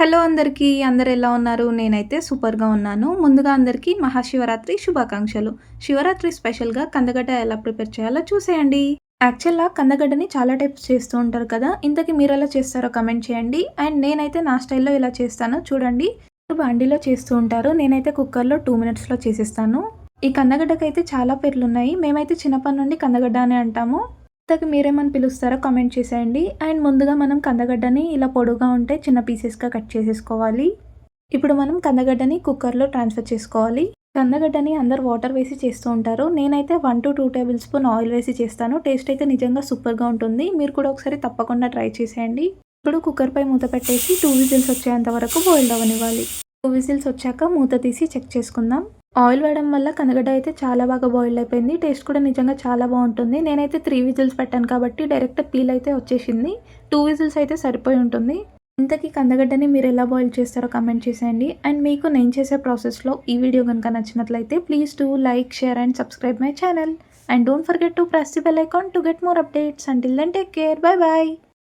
Hello అందరికీ అందరు ఎలా ఉన్నారు? నేనైతే సూపర్గా ఉన్నాను. ముందుగా అందరికీ మహాశివరాత్రి శుభాకాంక్షలు. శివరాత్రి స్పెషల్గా కందగడ్డ ఎలా ప్రిపేర్ చేయాలో చూసేయండి. యాక్చువల్గా కందగడ్డని చాలా టైప్స్ చేస్తూ ఉంటారు కదా ఇంతకీ మీరు ఎలా చేస్తారో కమెంట్ చేయండి. అండ్ నేనైతే నా స్టైల్లో ఇలా చేస్తాను చూడండి. బాండీలో చేస్తూ ఉంటారు. నేనైతే కుక్కర్లో టూ మినిట్స్లో చేసేస్తాను. ఈ కందగడ్డకైతే చాలా పేర్లు ఉన్నాయి మేమైతే చిన్నప్పటి నుండి కందగడ్డ అని అంటాము. ఇంతకు మీరేమని పిలుస్తారో కామెంట్ చేసేయండి. అండ్ ముందుగా మనం కందగడ్డని ఇలా పొడుగా ఉంటే చిన్న పీసెస్గా కట్ చేసేసుకోవాలి. ఇప్పుడు మనం కందగడ్డని కుక్కర్లో ట్రాన్స్ఫర్ చేసుకోవాలి. కందగడ్డని అందరు వాటర్ వేసి చేస్తూ ఉంటారు. నేనైతే one to two tablespoon oil వేసి చేస్తాను. టేస్ట్ అయితే నిజంగా సూపర్గా ఉంటుంది. మీరు కూడా ఒకసారి తప్పకుండా ట్రై చేసేయండి. ఇప్పుడు కుక్కర్పై మూత పెట్టేసి టూ విజిల్స్ వచ్చేంత వరకు బాయిల్ అవ్వనివ్వాలి టూ విజిల్స్ వచ్చాక మూత తీసి చెక్ చేసుకుందాం. ఆయిల్ వేయడం వల్ల కందగడ్డ అయితే చాలా బాగా బాయిల్ అయిపోయింది. టేస్ట్ కూడా నిజంగా చాలా బాగుంటుంది. నేనైతే త్రీ విజిల్స్ పెట్టాను కాబట్టి డైరెక్ట్ పీల్ అయితే వచ్చేసింది. టూ విజిల్స్ అయితే సరిపోయి ఉంటుంది. ఇంతకీ కందగడ్డని మీరు ఎలా బాయిల్ చేస్తారో కమెంట్ చేసేయండి. అండ్ మీకు నేను చేసే ప్రాసెస్లో ఈ వీడియో కనుక నచ్చినట్లయితే please do like share and subscribe my channel and don't forget to press the bell icon to get more updates until then take care bye bye